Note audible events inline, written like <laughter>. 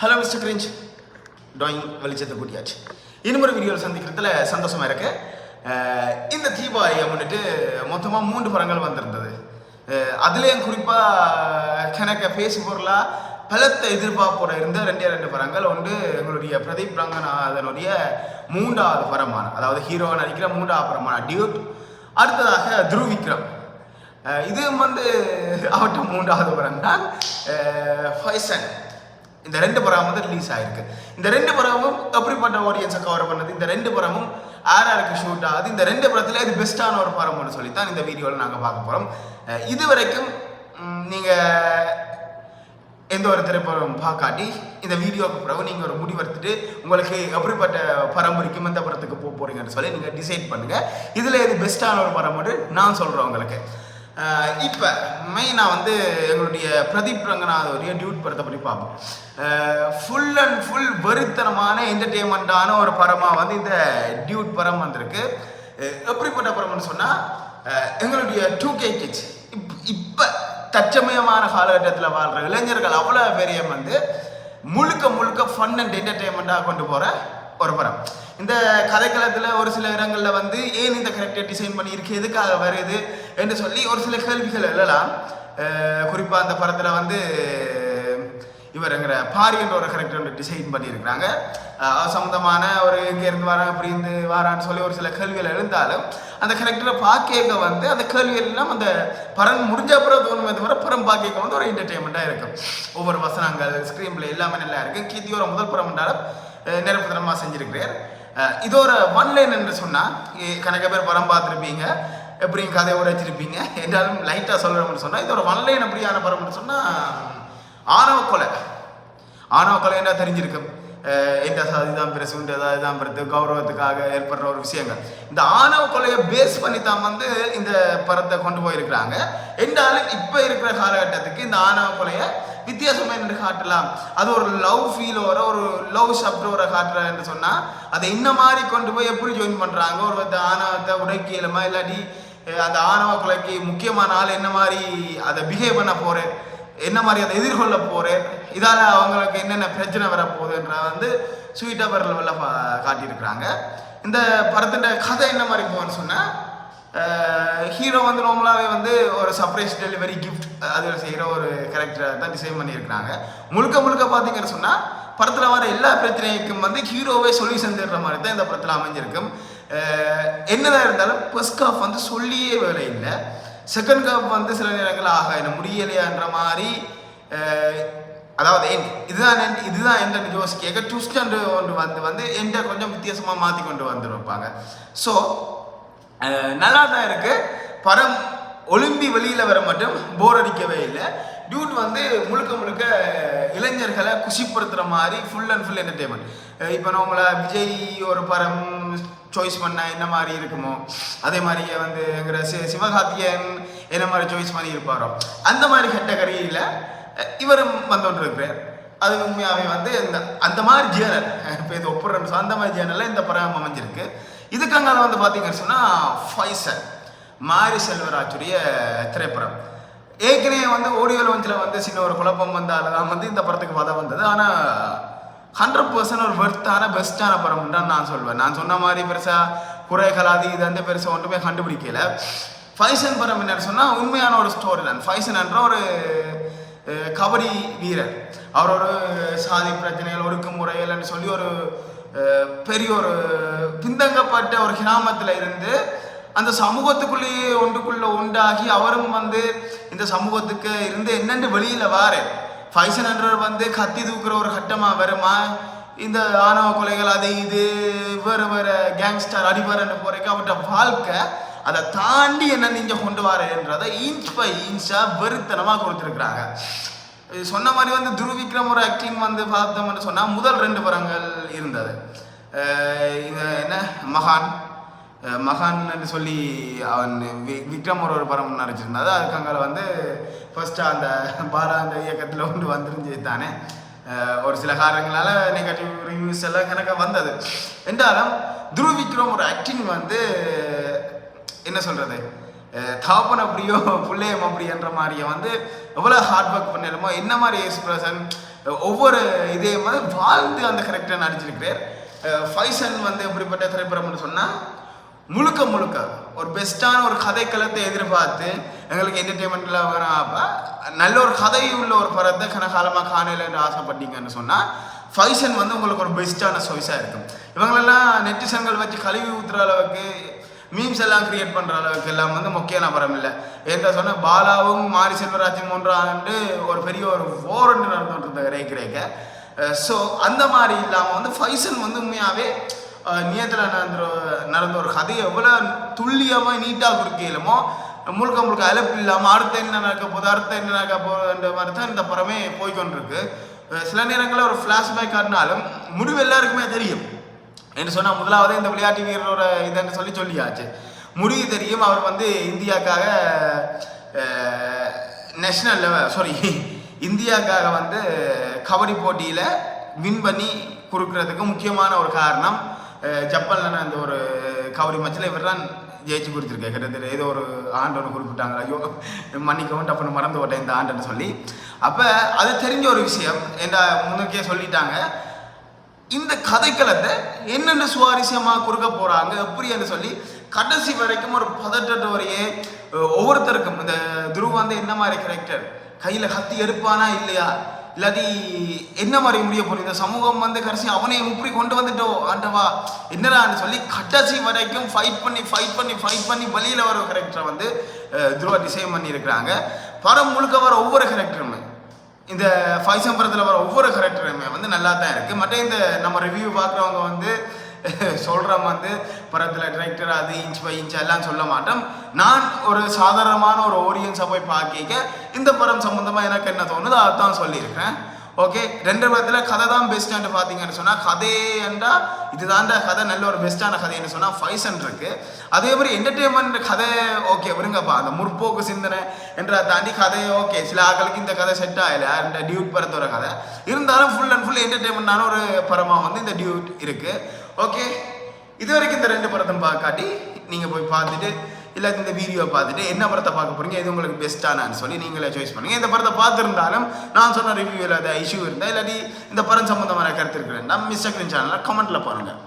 Hello mister cringe drawing வெளிச்சத்தை கூட்டியாச்சு இன்னொரு வீடியோவில் சந்திக்கிறதுல சந்தோஷமா இருக்கு. இந்த தீபாவளியை அப்படின்ட்டு மொத்தமாக மூன்று படங்கள் வந்திருந்தது. அதுலேயும் குறிப்பாக கணக்க பேசி பொருளாக பலத்த எதிர்பார்ப்போட இருந்த ரெண்டே ரெண்டு படங்கள். ஒன்று எங்களுடைய பிரதீப் ரங்கநாதனுடைய மூன்றாவது படமான அதாவது ஹீரோ நடிக்கிற மூன்றாவது படமான டியூட் அடுத்ததாக துருவ் விக்ரம். இதுவும் வந்து அவற்ற மூன்றாவது படம் தான் ஃபைசன் இந்த ரெண்டு படமும் வந்து ரிலீஸ் ஆயிருக்கு. இந்த ரெண்டு படமும் எப்படிப்பட்ட ஆடியன்ஸை கவர் பண்ணது? இந்த ரெண்டு படமும் ஆர்ஆருக்கு ஷூட் ஆகுது. இந்த ரெண்டு படத்துல இது பெஸ்ட்டான ஒரு படம்னு சொல்லி தான் இந்த வீடியோவில் நாங்கள் பார்க்க போகிறோம் இது வரைக்கும் எந்த ஒரு திரைப்படம் பார்க்காட்டி இந்த வீடியோவுக்கு பிறகு நீங்கள் ஒரு முடிவெடுத்துட்டு உங்களுக்கு எப்படிப்பட்ட படம் பிடிக்கும் எந்த படத்துக்கு போக போகிறீங்கன்னு சொல்லி நீங்கள் டிசைட் பண்ணுங்கள் இதில் இது பெஸ்ட்டான ஒரு படம் மட்டும் நான் சொல்கிறேன் உங்களுக்கு. இப்போ மெயினாக வந்து எங்களுடைய பிரதீப் ரங்கநாதோடைய டியூட் படத்தை பற்றி பார்ப்போம். ஃபுல் அண்ட் ஃபுல் வெறித்தனமான என்டர்டெயின்மெண்ட்டான ஒரு படமாக வந்து இந்த டியூட் படம் வந்திருக்கு. எப்படிப்பட்ட படம்னு சொன்னால் எங்களுடைய டூ கே கிட்ஸ் இப் இப்போ தற்சமயமான காலகட்டத்தில் வாழ்கிற இளைஞர்கள் அவ்வளோ பெரிய வந்து முழுக்க முழுக்க ஃபன் அண்ட் என்டர்டெயின்மெண்ட்டாக கொண்டு போகிற ஒரு படம். இந்த கதைக்களத்தில் ஒரு சில இடங்களில் வந்து ஏன் இந்த கரெக்டாக டிசைன் பண்ணியிருக்கு? எதுக்காக வருது? என்று சொல்லி ஒரு சில கேள்விகள் எழலாம். குறிப்பாக அந்த படத்தில் வந்து இவருங்கிற பாரின்ற ஒரு கரெக்டர் வந்து டிசைன் பண்ணியிருக்கிறாங்க. சம்மந்தமான ஒரு இங்கேருந்து வர அப்படி இருந்து வரான்னு சொல்லி ஒரு சில கேள்விகள் எழுந்தாலும் அந்த கரெக்டரை பார்க்க வந்து அந்த கேள்விகள்லாம் அந்த படம் முடிஞ்ச அப்புறம் தோணுமே. தவிர படம் பார்க்க வந்து ஒரு என்டர்டெயின்மெண்ட்டாக இருக்கும். ஒவ்வொரு வசனங்கள் ஸ்க்ரீன் பிளே எல்லாமே நல்லா இருக்குது கீர்த்தியோட முதல் படம் என்றாலும் நிரப்பதனமாக செஞ்சிருக்கிறார். இது ஒரு ஒன் லைன் என்று சொன்னால் கணக்க பேர் படம் பார்த்துருப்பீங்க. எப்படியும் கதையை உரைச்சிருப்பீங்க <laughs> என்றாலும் லைட்டாக சொல்லணும்னு சொன்னால் இதோட ஒன் லைன் எப்படியான படம்னு சொன்னால் ஆணவ கொலை. ஆணவ கொலை என்ன தெரிஞ்சிருக்கும். அஹ் சாதி தான் பெருசு இந்த சாதி தான் பெருசு கௌரவத்துக்காக ஏற்படுற ஒரு விஷயங்கள். இந்த ஆணவ கொலையை பேஸ் பண்ணி தான் வந்து இந்த படத்தை கொண்டு போயிருக்கிறாங்க. என்றாலும் இப்போ இருக்கிற காலகட்டத்துக்கு இந்த ஆணவ கொலையை வித்தியாசமா என்று காட்டலாம். அது ஒரு லவ் ஃபீலோட ஒரு லவ் சப்டோட காட்டுறான்னு சொன்னால் அதை என்ன மாதிரி கொண்டு போய் எப்படி ஜாயின் பண்ணுறாங்க ஒரு ஆணவத்தை உடைக்கலுமா இல்லாட்டி அந்த ஆணவ கொலைக்கு முக்கியமான ஆள் என்ன மாதிரி அதை பிஹேவ் பண்ண போகிறேன் என்ன மாதிரி அதை எதிர்கொள்ள போகிறேன் இதால் அவங்களுக்கு என்னென்ன பிரச்சனை வரப்போகுதுன்ற வந்து ஸ்வீட்டாக வேற லெவலில் காட்டியிருக்கிறாங்க. இந்த படத்தின் கதை என்ன மாதிரி போகும்னு சொன்னால் ஹீரோ வந்து நார்மலாகவே வந்து ஒரு சர்ப்ரைஸ் டெலிவரி கிஃப்ட் அது செய்கிற ஒரு கேரக்டரை தான் டிசைன் பண்ணியிருக்கிறாங்க. முழுக்க முழுக்க பார்த்தீங்கன்னு சொன்னால் படத்தில் வர எல்லா பிரச்சனைக்கும் வந்து ஹீரோவே சொல்யூஷன் தேடுற மாதிரி தான் இந்த படத்தில் அமைஞ்சிருக்கும். என்னதான் இருந்தாலும் ஃபர்ஸ்ட் வந்து சொல்லியே வேலை இல்லை. செகண்ட் கேப் வந்து சில நேரங்கள் ஆகா என்ன முடியலையான்ற மாதிரி அதாவது என் இதுதான் என் இதுதான் என்ன யோசிக்க ட்விஸ்ட் ஒன்று ஒன்று வந்து வந்து என்ற கொஞ்சம் வித்தியாசமாக மாற்றி கொண்டு வந்துருப்பாங்க. ஸோ நல்லா தான் இருக்குது படம் ஒலிம்பி வெளியில் வர மட்டும் போர் அடிக்கவே இல்லை. டியூட் வந்து முழுக்க முழுக்க இளைஞர்களை குஷிப்படுத்துகிற மாதிரி ஃபுல் அண்ட் ஃபுல் என்டர்டெயின்மெண்ட் இப்போ நம்மளை விஜய் ஒரு படம் சாய்ஸ் பண்ண என்ன மாதிரி இருக்குமோ அதே மாதிரியே வந்து எங்கிற சி சிவகார்த்திகேயன் என்ன மாதிரி சாய்ஸ் பண்ணி இருப்பாரோ அந்த மாதிரி கேட்டகரியில் இவரும் வந்துகிட்டுருக்கிறார் அது உண்மையாகவே வந்து இந்த அந்த மாதிரி ஜேர்னல் இப்போ இது சார் அந்த மாதிரி ஜேர்னலில் இந்த படம் அமைஞ்சிருக்கு. இதுக்காக வந்து பார்த்தீங்கன்னு சொன்னால் ஃபைசல் மாரி செல்வராஜுடைய திரைப்படம். ஏற்கனவே வந்து ஓடியோ லான்ச்சில் வந்து சின்ன ஒரு குழப்பம் வந்தால் தான் வந்து இந்த படத்துக்கு பதம் வந்தது. ஆனால் ஹண்ட்ரட் பர்சன்ட் ஒரு வெர்த்தான பெஸ்ட்டான படம் தான் நான் சொல்வேன். நான் சொன்ன மாதிரி பெருசாக குறைகள் அது இது வந்து பெருசாக ஒன்றுமே கண்டுபிடிக்கல. ஃபைசன் படம் என்னன்னு சொன்னால் உண்மையான ஒரு ஸ்டோரி தான் ஃபைசன் என்ற ஒரு கபடி வீரர். அவர் ஒரு சாதி பிரச்சனைகள் ஒடுக்குமுறைகள்னு சொல்லி ஒரு பெரிய ஒரு பிந்தங்கப்பட்ட ஒரு கிராமத்தில் இருந்து அந்த சமூகத்துக்குள்ளேயே ஒன்றுக்குள்ள உண்டாகி அவரும் வந்து இந்த சமூகத்துக்கு இருந்து என்னென்னு வெளியில வாரு. ஃபைசன் என்றவர் வந்து கத்தி தூக்குற ஒரு கட்டமா வருமா? இந்த ஆணவ கொலைகள் அது இது வேறு வேறு கேங்ஸ்டர் அடிபரன்னு போறதுக்கு அவர்கிட்ட வாழ்க்கை அதை தாண்டி என்ன நீங்க கொண்டு வரன்றதை இன்ச் பை இன்ச்சா வெறித்தனமா கொடுத்துருக்குறாங்க. இது சொன்ன மாதிரி வந்து துருவிக்ரம் ஒரு ஆக்டிங் வந்து பார்த்தோம்னு சொன்னா முதல் ரெண்டு படங்கள் இருந்தது. இது என்ன? மகான். மகான்னு சொல்லி அவன் வி- விக்ரம் ஒரு ஒரு படம் நடிச்சிருந்தது அதுக்கு அங்கே வந்து ஃபஸ்ட்டு அந்த பாராந்த அந்த இயக்கத்தில் ஒன்று வந்துருந்துச்சு தானே. ஒரு சில காரணங்களால் நெகட்டிவ் ரிவ்யூஸ் எல்லாம் கணக்க வந்தது. என்றாலும் துரு விக்ரம் ஒரு ஆக்டிங் வந்து என்ன சொல்கிறது தாப்பன் அப்படியோ பிள்ளையம் அப்படின்ற மாதிரியே வந்து எவ்வளோ ஹார்ட் ஒர்க் பண்ணிடுமோ என்ன மாதிரி எக்ஸ்பிரஷன் ஒவ்வொரு இதையும் வந்து வாழ்ந்து அந்த கரெக்டாக நடிச்சிருக்கிறார். ஃபைசன் வந்து எப்படிப்பட்ட திரைப்படம்னு சொன்னால் முழுக்க முழுக்க ஒரு பெஸ்ட்டான ஒரு கதைக்களத்தை எதிர்பார்த்து எங்களுக்கு என்டர்டெயின்மெண்ட்ல வராப்ப நல்ல ஒரு கதை உள்ள ஒரு படத்தை கனகாலமாக காணலன்னு ஆசைப்பட்டீங்கன்னு சொன்னால் ஃபைசன் வந்து உங்களுக்கு ஒரு பெஸ்ட்டான சாய்ஸாக இருக்கும். இவங்களெல்லாம் நெட்டிசன்கள் வச்சு கழுவி ஊத்துற அளவுக்கு மீம்ஸ் எல்லாம் கிரியேட் பண்ணுற அளவுக்கு எல்லாம் வந்து முக்கிய நபரம் இல்லை. ஏன்டா சொன்ன பாலாவும் மாரி செல்வராஜும் மூன்றாண்டு ஒரு பெரிய ஒரு ஓரண்டு நடந்துட்டு இருந்த ரேக் ஸோ அந்த மாதிரி இல்லாமல் வந்து ஃபைசன் வந்து உண்மையாகவே நியத்தில் நடந்த நடந்த ஒரு கதையை எவ்வளோ துல்லியமாக நீட்டாக குறிக்கலுமோ முழுக்க முழுக்க அழைப்பு இல்லாமல் அடுத்த என்ன நடக்க போகுது அடுத்த என்ன நடக்க போகுதுன்ற மாதிரி தான் இந்த படமே போய்க்கொண்டிருக்கு. சில நேரங்களில் ஒரு ஃப்ளாஷ்பேக் காட்டினாலும் முடிவு எல்லாருக்குமே தெரியும். என்று சொன்னால் முதலாவது இந்த விளையாட்டு வீரரோட இதுன்னு சொல்லி சொல்லியாச்சு. முடிவு தெரியும் அவர் வந்து இந்தியாக்காக நேஷ்னல் லெவல் சாரி இந்தியாக்காக வந்து கபடி போட்டியில் வின் பண்ணி கொடுக்கறதுக்கு முக்கியமான ஒரு காரணம். ஜப்பானில் நான் இந்த ஒரு கவரி மேட்ச்சில் இவர் தான் ஜெயிச்சு கொடுத்துருக்கேன் கிட்டத்தட்ட ஏதோ ஒரு ஆண்டு ஒன்று குறிப்பிட்டாங்க. ஐயோ மன்னிக்கவும் டப்புன்னு மறந்து ஓட்டேன் இந்த ஆண்டுன்னு சொல்லி. அப்போ அது தெரிஞ்ச ஒரு விஷயம். என்ற முன்னுக்கே சொல்லிட்டாங்க. இந்த கதைக்களத்தை என்னென்ன சுவாரஸ்யமாக கொடுக்க போகிறாங்க எப்படின்னு சொல்லி கடைசி வரைக்கும் ஒரு பதற்றத்தோடையே வரையே ஒவ்வொருத்தருக்கும் இந்த துருவ் வந்து என்ன மாதிரி கேரக்டர் கையில் கத்தி எடுப்பானா இல்லையா? இல்லாட்டி என்ன மாதிரி முடிய போகுது? இந்த சமூகம் வந்து கடைசி அவனை இப்படி கொண்டு வந்துட்டோ ஆண்டவா? என்னடான்னு சொல்லி கடைசி வரைக்கும் ஃபைட் பண்ணி ஃபைட் பண்ணி ஃபைட் பண்ணி வழியில் வர கேரக்டரை வந்து துருவா டிசைன் பண்ணியிருக்கிறாங்க. படம் முழுக்க வர ஒவ்வொரு கேரக்டருமே இந்த ஃபைசம்பரத்தில் வர ஒவ்வொரு கேரக்டருமே வந்து நல்லா தான் இருக்குது மற்ற இந்த நம்ம ரிவ்யூ பார்க்குறவங்க வந்து சொல்கிறோம் வந்து படத்தில் டிரெக்டர் அது இன்ச் பை இன்ச் எல்லாம் சொல்ல மாட்டோம். நான் ஒரு சாதாரணமான ஒரு ஆடியன்ஸை போய் பார்க்க இந்த படம் சம்மந்தமாக எனக்கு என்ன தோணுது அதான் சொல்லியிருக்கிறேன். ஓகே ரெண்டு படத்தில் கதை தான் பெஸ்ட்டான்னு பார்த்தீங்கன்னு சொன்னால் கதையண்டா இதுதான்டா கதை நல்ல ஒரு பெஸ்ட்டான கதைன்னு சொன்னால் ஃபைசன் இருக்குது அதே மாதிரி என்டர்டெயின்மெண்ட் கதை ஓகே விருங்கப்பா அந்த முற்போக்கு சிந்தனை என்ற தாண்டி கதை ஓகே சில ஆக்களுக்கு இந்த கதை செட் ஆகல. இந்த டியூட் படத்தோட கதை. இருந்தாலும் ஃபுல் அண்ட் ஃபுல் என்டர்டெயின்மெண்டான ஒரு படமாக வந்து இந்த டியூட் இருக்குது ஓகே இது வரைக்கும் இந்த ரெண்டு படத்தை பார்க்காட்டி நீங்கள் போய் பார்த்துட்டு இல்லை இந்த வீடியோ பார்த்துட்டு என்ன படத்தை பார்க்க போறீங்க எது உங்களுக்கு பெஸ்ட்டானான்னு சொல்லி நீங்களே சாய்ஸ் பண்ணுங்கள் இந்த படத்தை பார்த்துருந்தாலும் நான் சொன்ன ரிவ்யூ இல்லாத இஷ்யூ இருந்தால் இல்லாட்டி இந்த படம் சம்மந்தமான கருத்து இருக்கிறேன் நம்ம மிஸ்டர் சேனலில் கமெண்ட்டில் பாருங்கள்